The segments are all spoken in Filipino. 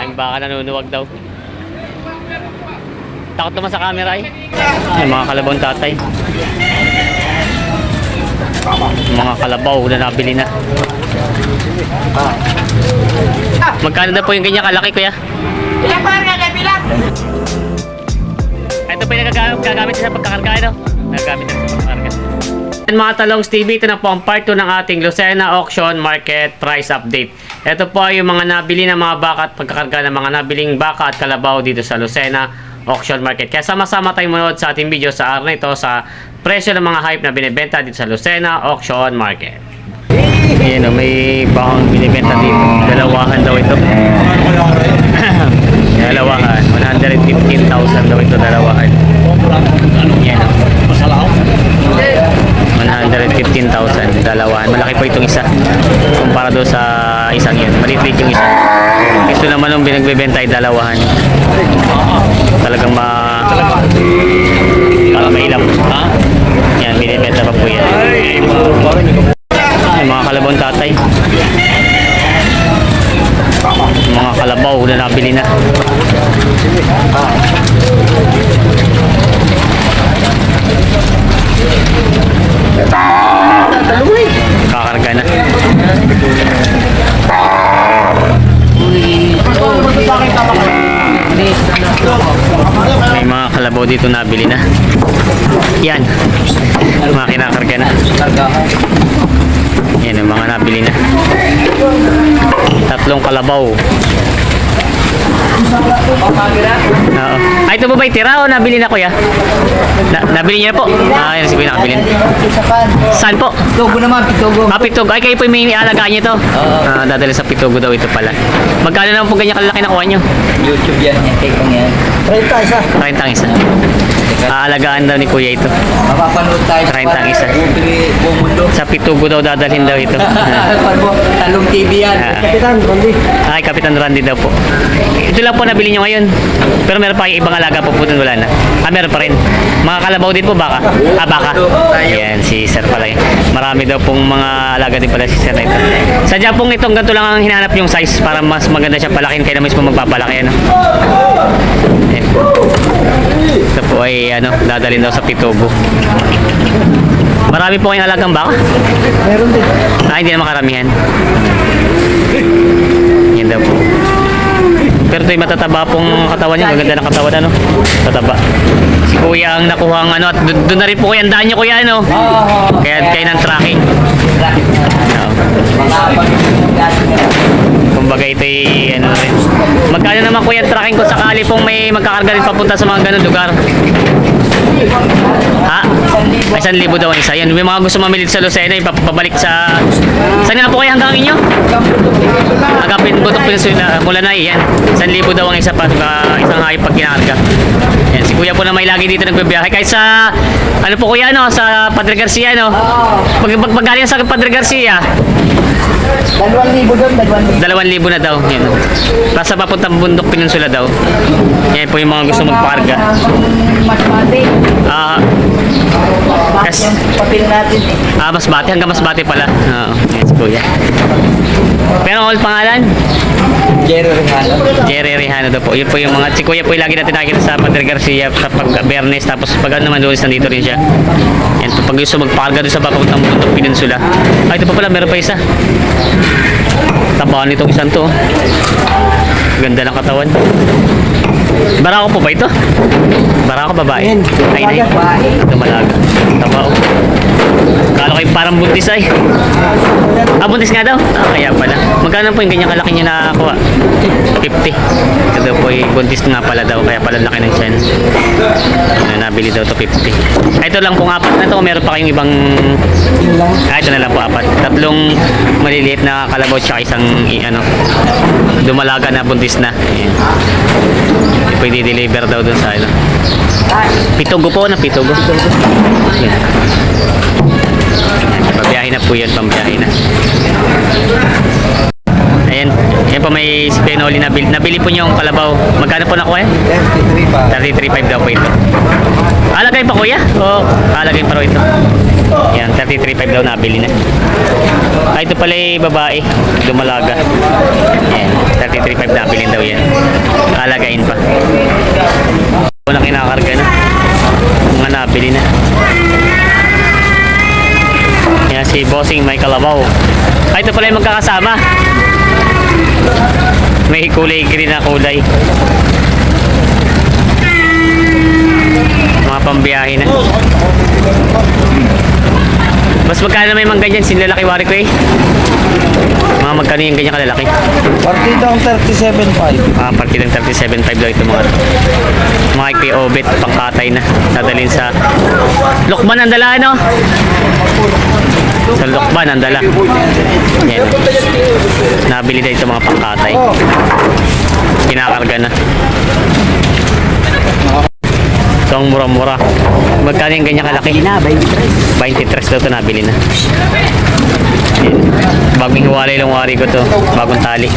Ang baka nanunuwag daw. Takot naman sa camera eh. Ay, mga kalabang tatay. Mga kalabaw na nabili na. Magkano na po yung ganyan kalaki kuya? Ilang par nga kay bilang? Ito pa yung nagagamit, gagamit sa pagkakarga, no? Nagagamit na sa pagkakarga. Mga talong TV, ito na po ang part 2 ng ating Lucena Auction Market Price Update. Ito po ay yung mga nabili ng mga baka at pagkakarga ng mga nabiling baka at kalabaw dito sa Lucena Auction Market. Kaya sama-sama tayong manood sa ating video sa araw na ito sa presyo ng mga hype na binibenta dito sa Lucena Auction Market. Ayan o, may bakang binibenta dito. Dalawahan daw ito. dalawahan. 115,000 daw ito dalawahan. Yan o. 115,000 dalawahan. Malaki po itong isa. Kumpara doon sa isang yun. Maliit yung isa. Ito naman yung binagbebenta ay dalawahan. Talagang ma... Para may ilang. Ha? Yan, binibenta pa po yan. Ay, mga kalabang tatay. Mga kalabaw na nabili na. Kakarga na. May mga kalabaw dito nabili na. Yan. Mga kinakarga na. Yan ang mga nabili na. Tatlong kalabaw. Oo. Ay, ito ba ba tira o nabili na kuya? Na, nabili niya na po? Ah, yan si kuya nakabili. Saan po? Tugo naman, pitugo. Ah, Pitugo. Ay, kayo po yung may alagaan niyo to? Ah, dadali sa Pitugo daw ito pala. Magkano naman po ganyan kalaki nakuha niyo? YouTube yan, yung cake kong yan. 30 isa. 30 ang isa. Aalagaan daw ni kuya ito. Mapapanood tayo 30 ang isa. Bumili, bumundo. Sa Pitugo daw dadalhin daw ito. Parbo, talong TV yan. Ah. Kapitan, Bondi. Ay, Kapitan Randy daw po. Ito lang po nabili nyo ngayon. Pero meron pa kayong ibang alaga po po dun, wala na. Ah, meron pa rin. Mga kalabaw din po, baka? Ah, baka. Ayan, si Sir pala yun. Marami daw pong mga alaga din pala si Sir na ito. Sadya pong itong ganito lang ang hinanap yung size para mas maganda siya palakin. Kaya na mismo magpapalaki. Ano? Ayan. Ito po ay ano, dadalhin daw sa Pitogo. Marami po kayong alagang baka? Meron din. Ah, hindi naman karamihan. Yan daw po. Pero ito yung matataba pong katawan niya. Maganda ng katawan, ano? Tataba. Si Kuya ang nakuha ang ano. At doon na rin po kuya ang daan niyo, Kuya, ano? Kaya kayo ng tracking. Oo. Kumbaga ito ay ano rin. Magkano naman kuya tracking ko sakali pong may magkakarga rin papunta sa mga ganun lugar? Ha? Ay, isang libo daw ang isa. Yan, may mga gusto mamili sa Lucena, ipapabalik sa... Saan nga po kayo hanggang inyo? Agapin, butok peninsula, mula na yan. Isang libo daw ang isa pag uh, isang hayop pag kinakarga. Yan, si kuya po na may lagi dito nagbibiyahe. Kahit sa, ano po kuya, no? Sa Padre Garcia, no? Pag, pag, pag galing sa Padre Garcia, Dalawang libo doon, dalawang libo. Dalawang libo na daw. Yan. Basta papuntang bundok peninsula daw. Yan po yung mga gusto magpakarga. Masmate. Ah, Yes. papel natin eh. ah, Masbate. Hanggang Masbate pala. Oo. Si Kuya. Pero all pangalan? Jerry Rehano. Jerry Rehano daw po. Yun po yung mga... Si Kuya po yung lagi natin nakikita sa Padre Garcia sa pag Bernes. Tapos pag ano naman lunes nandito rin siya. Yan po. Pag gusto magpakarga doon sa papuntang bundok peninsula. Ah, ito pa pala. Meron pa isa. Tabaan nitong isang to. Ganda ng katawan. Barako po ba ito? Barako babae? Ay, nay. Ito malaga. Taba oh. Kala ko yung parang buntis ay. Ah, buntis nga daw? Ah, kaya pala. Magkano po yung ganyan kalaki niya nakakuha? 50. Ito daw po yung buntis nga pala daw. Kaya pala laki ng tiyan. Ano, nabili daw to 50. Ah, ito lang pong apat na to. Meron pa kayong ibang... Ah, ito na lang po apat. Tatlong maliliit na kalabaw tsaka isang ano, dumalaga na buntis na. Ayan. Pwede deliver daw dun sa ano. Pitugo po na pitugo. Ayan. Ayan, Pabiyahe na po yan, pambiyahe na. Ayan. Ayan po may si Pinoli na nabili, nabili po niyo yung kalabaw. Magkano po nakuha? 33 pa. 33.5 daw po ito. Alagay pa kuya? O alagay pa raw ito? Yan, 33.5 daw nabili na. Ah, ito pala yung babae. Dumalaga. Yan, 33.5 nabili daw yan. Alagayin pa. Walang kinakarga na. Mga nabili na. Si Bossing may kalabaw. Ah, ito pala yung magkakasama. May kulay green na kulay. Mga pambiyahe na. Mas magkano may mga ganyan sinlalaki wari ko eh? Mga magkano yung ganyan kalalaki? Partidang 37.5. Mga partidang 37.5 daw ito mga mga Obet pangkatay na dadalhin sa Lokban ang dala ano? Sa Lokban ang dala. Yan. Nabili na ito mga pangkatay. Kinakarga na. Ito ang mura-mura. Magkano yung ganyan kalaki? Na, 23. 23 daw ito nabili na. Yan. Bagong hiwalay lang wari ko to. Bagong tali.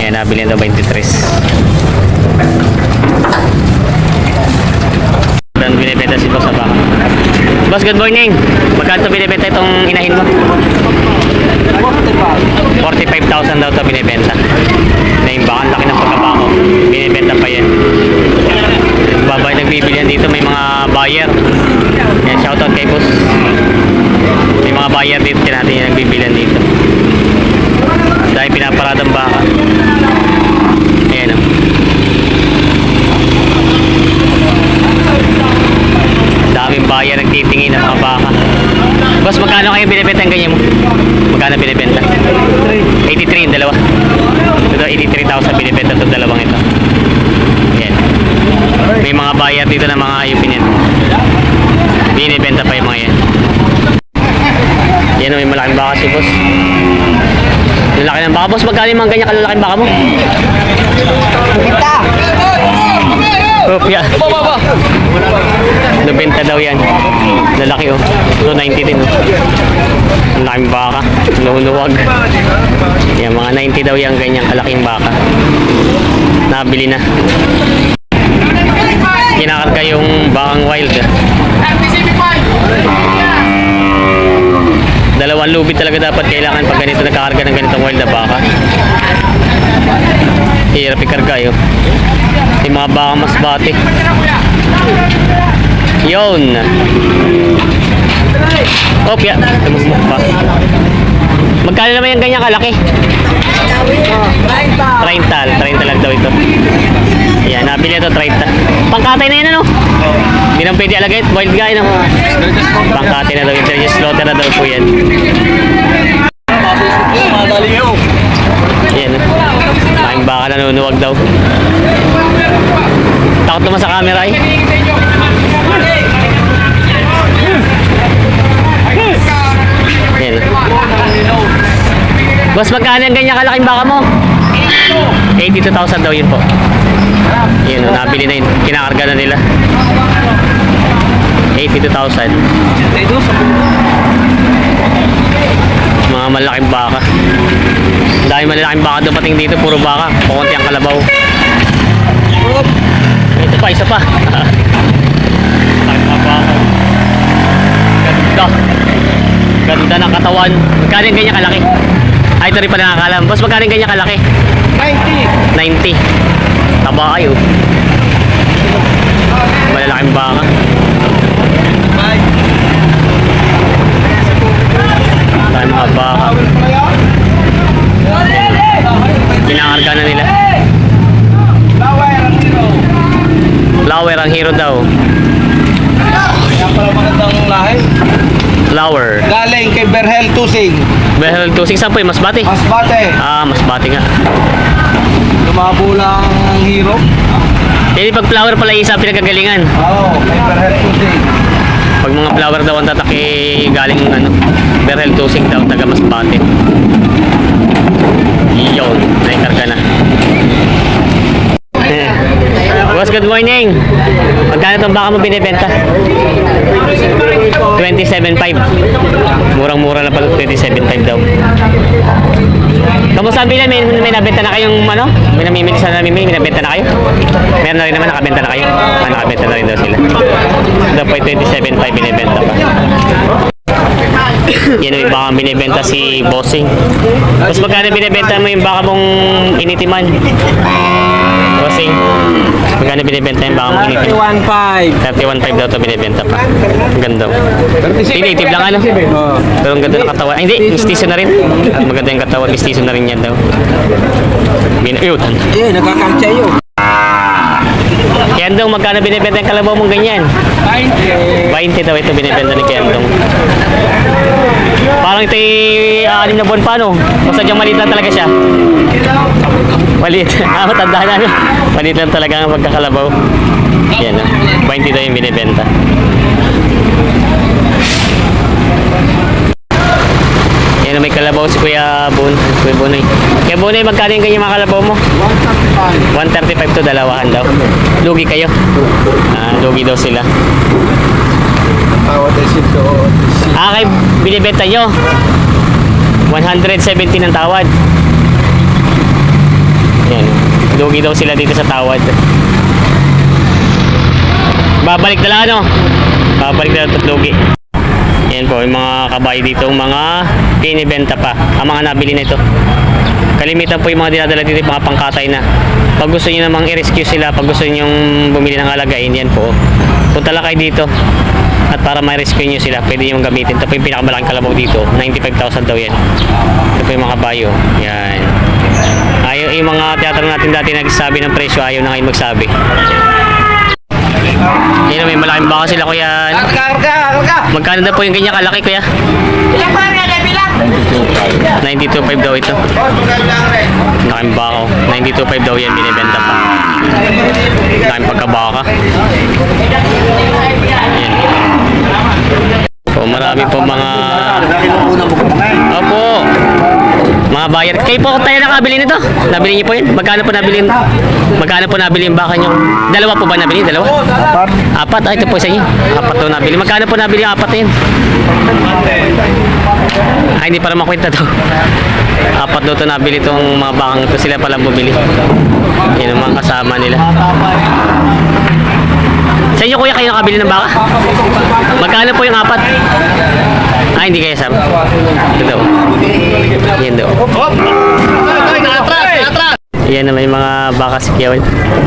Yan, nabili na daw 23. Dan binibenta si Boss. Boss, good morning. Magkano binibenta itong inahin mo? 45,000 daw to binibenta. Na yung baka, ang laki ng pagkabako. Binibenta pa yan. Babay nagbibilihan dito, may mga buyer. Yan, shoutout kay boss. May mga buyer dito, natin yung nagbibilihan dito. Dahil pinaparadang baka. Ayan o. Daming buyer nagtitingin ng mga baka. Boss, magkano kayo binibenta ang ganyan mo? Magkano binibenta? 83 yung dalawa. Ito, 83,000 binibenta itong dalawang ito. Yan. May mga buyer dito na mga ayupin yan. Binibenta pa yung mga yan. Yan o, may malaking baka si boss. Lalaki ng baka. Boss, magkano yung mga ganyan kalalaking baka mo? Kita! Rupya. Nabenta daw yan. Lalaki oh. So 90 din oh. Ang laking baka. Luluwag. Yan, mga 90 daw yan ganyang kalaking baka. Nabili na. Kinakarga yung bakang wild. ah. Dalawang lubid talaga dapat kailangan pag ganito nagkakarga ng ganitong wild na baka. Hirap ikarga yun. Yung mga baka mas bati. Yun. Opya. Tumugmok pa. Magkano naman yung ganyan kalaki? 30. 30 lang daw ito. Yan, nabili ito 30. Pangkatay na yan ano? Hindi naman pwede alagay. Wild guy no? Pangkatay na daw. Intelligence slaughter na daw po yan. Yan. Maraming baka nanunuwag daw. Takot naman sa camera eh. Boss, magkano yung ganyan kalaking baka mo? 82,000 daw yun po. Yun, nabili na yun. Kinakarga na nila. 82,000. Mga malaking baka. Dahil malalaking baka dumating dito, puro baka. Kukunti ang kalabaw. Ito pa, isa pa. Malaking baka. Ganda. Ganda ng katawan. Magkano yung ganyan kalaki? Ay, ito rin pala nakakalam. Boss, magkano ganyan kalaki? 90! 90. Taba kayo. Malalaking baka. Malaking mga baka. Kinakarga na nila. Flower ang hero daw. Flower. Galing kay Berhel Tusing. Behel Tusing saan po yung Masbate? Masbate. Ah, Masbate nga. Lumabo lang ang hero. Hindi pag flower pala isa pinagagalingan. Oo, kay Berhel Tusing. Pag mga flower daw ang tatak eh, galing ano, Berhel Tusing daw, taga Masbate. Yun, naikarga na. Boss, good morning. Magkano itong baka mo binibenta? 27.5. Murang-mura na pala 27.5 daw. Kamusta ang bilan? May, may nabenta na kayong ano? May namimili sa namimili? May nabenta na kayo? Meron na rin naman nakabenta na kayo? Ah, nakabenta na rin daw sila. Po 27.5 binibenta pa. Yan yung baka binibenta si Bossing. Tapos magkano binibenta mo yung baka mong initiman? Bossing. Magkano binibenta yung baka mong initiman? 1.5. 31.5 daw to binibenta pa. Ang ganda. Native lang ano? Pero ang ganda ng katawan. Ay, hindi, mistiso na rin. Maganda yung katawan, mistiso na rin yan daw. Bin Ayun. Eh, nagkakamtsa yun. Kendong, magkano binibenta yung kalabaw mong ganyan? 20 daw ito binibenta ni Kendong. Parang ito yung anim na buwan pa, no? O sadyang maliit lang talaga siya. Maliit. ah, matanda na. no? Maliit lang talaga ang magkakalabaw. Yan, no? 20 daw yung binibenta. Yan, may kalabaw si Kuya Bun. Kuya Bunoy. Kuya Bunoy, magkano yung ganyan mga kalabaw mo? 135 to dalawahan daw. Lugi kayo? Ah, lugi daw sila. Tawad ay sito. Ah, kay binibenta nyo. 170 ng tawad. Yan. Lugi daw sila dito sa tawad. Babalik na lang ano? Babalik na lang at lugi. Yan po, yung mga kabayo dito, mga pinibenta pa. Ang mga nabili nito. Kalimitan po yung mga dinadala dito, mga pangkatay na. Pag gusto nyo namang i-rescue sila, pag gusto nyo bumili ng alagain, yan po. Punta lang kayo dito. At para ma-rescue nyo sila, pwede nyo gamitin. Ito po yung pinakamalaking kalabaw dito. 95,000 daw yan. Ito po yung mga kabayo. Yan. Ayaw, yung mga teatro natin dati nagsabi ng presyo, ayaw na ngayon magsabi. Yan, may malaking baka sila kuya. Magkano na po yung ganyan kalaki kuya? 92.5 daw ito. Laking bako. 92.5 daw yan binibenta pa. Laking pagkabaka. Yan. Po, marami po mga... Opo. Mga buyer. Kayo po tayo nakabili nito? Nabili niyo po yun? Magkano po nabili? Magkano po nabili yung baka niyo? Dalawa po ba nabili? Dalawa? Apat. Apat? Ay, ito po sa inyo. Apat to nabili. Magkano po nabili yung apat na yun? Ay, hindi para makwenta to. Apat daw to nabili itong mga bakang to. Sila pala bumili. Yan ang mga kasama nila. Sa inyo kuya kayo nakabili ng baka? Magkano po yung apat? Ay, hindi kayo sama. Ito daw. Yan daw. Yan na may mga baka si Kiawel.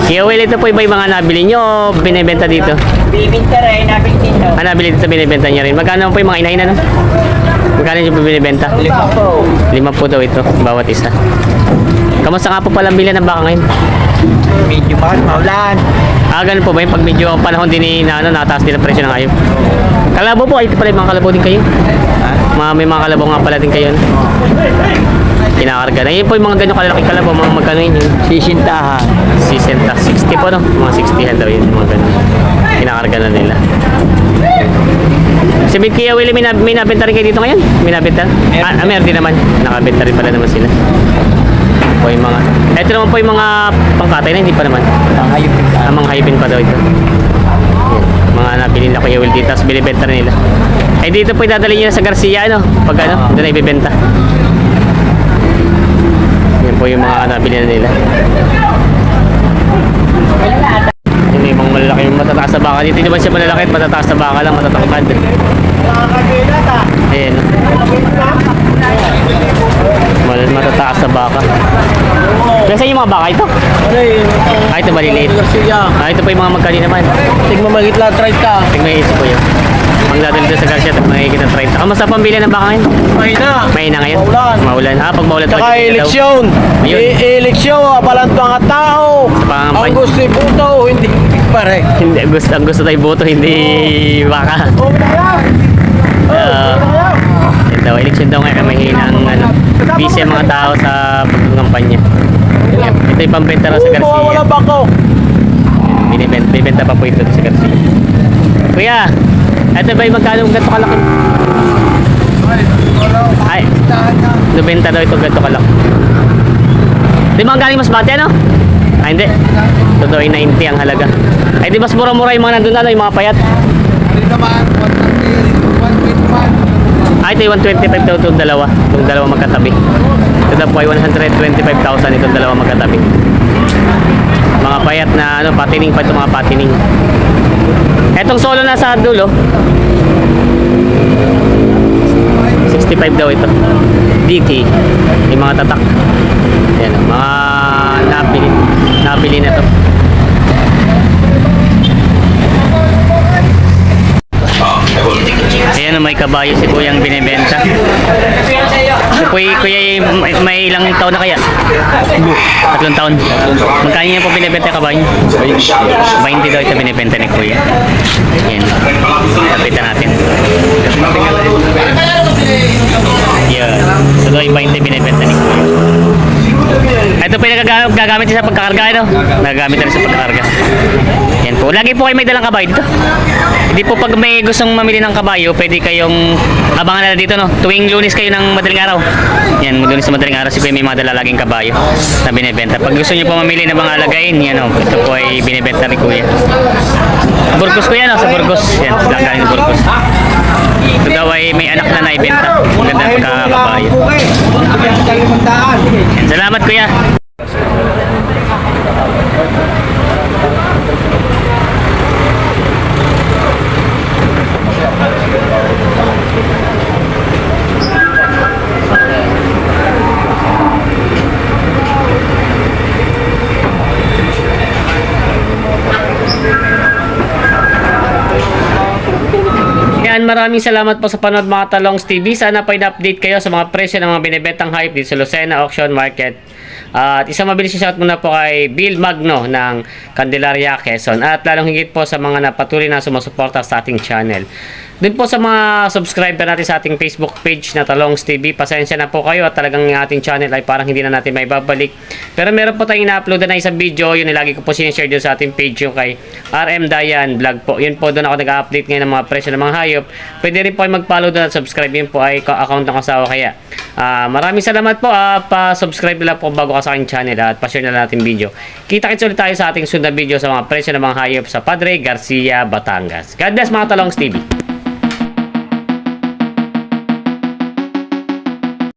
Kiawel, ito po iba yung mga nabili nyo o binibenta dito? Bibinta rin, nabintin daw. Ah, nabili dito binibenta niya rin. Magkano po yung mga inahin ano? Magkano yung binibenta? Lima po. Lima po daw ito, bawat isa. Kamusta nga po palang bilan ng baka ngayon? Medyo mahal, maulan. Ah, ganun po ba yung pag medyo panahon din ni na, ano, nataas din ang presyo ng hayop? Kalabo po, ito pala yung mga kalabo din kayo. Mga, may mga kalabo nga pala din kayo. Kinakarga na. Yun po yung mga ganyan kalalaki kalabo, mga magkano yun yung Sisintahan. 60, 60 po no? Mga 60 daw yun, mga ganun. Kinakarga na nila. Si Big Kia Willie, may, nab- may nabenta rin kayo dito ngayon? May nabenta? Ah, ah, meron din naman. Nakabenta rin pala naman sila. Po yung mga... Ito naman po yung mga pangkatay na, hindi pa naman. Ang hayop Ah, mga hayupin pa daw ito. Mga nabili na Kuya Will dito, tapos binibenta nila. Eh dito po idadali nyo sa Garcia, ano? Pag ano, doon na ibibenta. Yan po yung mga nabili na nila. Yung mga malalaki yung matataas na baka. Dito naman siya malalaki at matataas na baka lang, matatangkad. Ayan. Mal matataas na baka. Kasi yung mga baka ito? Ano yun? Ah, ito maliliit. Garcia. Ah, ito pa yung mga magkali naman. Tigma maliit lang, try ka. Tingnan yung isip ko yun. Ang dadali doon sa Garcia, at makikita 30. Kamusta pang bili ng baka ngayon? Mahina. Mahina ngayon? Maulan. Maulan. Ah, pag maulan Tsaka eleksyon. Eleksyon, abalan to ang tao. Ang gusto iputo, hindi pare. Hindi, gusto, ang gusto tayo boto, hindi baka. Uh, yun daw, election daw ngayon, mahina ang ano, busy ang mga tao sa pagkampanya. Yan. Ito yung pambenta raw sa Garcia. ba ako? Binibenta, pa po ito sa Garcia. Kuya, ito ba yung magkano ganito kalaki? Ay, 90 daw ito ganito kalaki. Di ba ang galing mas bate ano? Ah, hindi. Totoo yung 90 ang halaga. Ay, di mas mura-mura yung mga nandun ano, yung mga payat. Hindi naman, Ah, ito yung 125 daw itong dalawa. Itong dalawa magkatabi. Ito daw po ay 125,000 itong dalawa magkatabi. Mga payat na ano, patining pa itong mga patining. Etong solo na sa dulo, 65 daw ito. DK. Yung mga tatak. Yan, mga nabili. Nabili na to. Ayan, may kabayo si Kuyang binibenta. Kuya, kuya may, may ilang taon na kaya? Tatlong taon. Magkano niya po binibenta yung kabayo? 20 daw ito binibenta ni Kuya. Yan. Kapitan natin. Yan. So, daw yung 20 binibenta ni Kuya. Ito po yung gagamit sa pagkakarga, no? Nagagamit na sa pagkakarga. Yan po. Lagi po kayo may dalang kabayo dito. Hindi po pag may gustong mamili ng kabayo, pwede kayong abangan na dito, no? Tuwing lunes kayo ng madaling araw. Yan, lunes sa madaling araw, si Kuya may mga dala laging kabayo na binibenta. Pag gusto niyo po mamili ng mga alagain, yan, no? Ito po ay binibenta ni Kuya. Burgos ko yan, no? Sa Burgos. Yan, sila galing Burgos. Ito daw ay may anak na naibenta. Ang ganda ng kakabayo. Yan, salamat Kuya. Yan, maraming salamat po sa panood mga Talongs TV. Sana po update kayo sa mga presyo ng mga binibentang hype dito sa Lucena Auction Market. at isang mabilis shout muna po kay Bill Magno ng Candelaria, Quezon. At lalong higit po sa mga napatuloy na sumusuporta sa ating channel. Dun po sa mga subscriber natin sa ating Facebook page na Talongs TV, pasensya na po kayo at talagang yung ating channel ay parang hindi na natin may babalik. Pero meron po tayong ina-upload na isang video, yun lagi ko po sinishare dun sa ating page yung kay RM Dayan Vlog po. Yun po doon ako nag-update ngayon ng mga presyo ng mga hayop. Pwede rin po kayo mag-follow doon at subscribe. Yun po ay account ng kasawa kaya. Ah, maraming salamat po. ah, pa-subscribe na lang po bago ka sa aking channel at pa-share na natin video. Kita-kits ulit tayo sa ating sunod na video sa mga presyo ng mga hayop sa Padre Garcia, Batangas. God bless mga Talongs TV.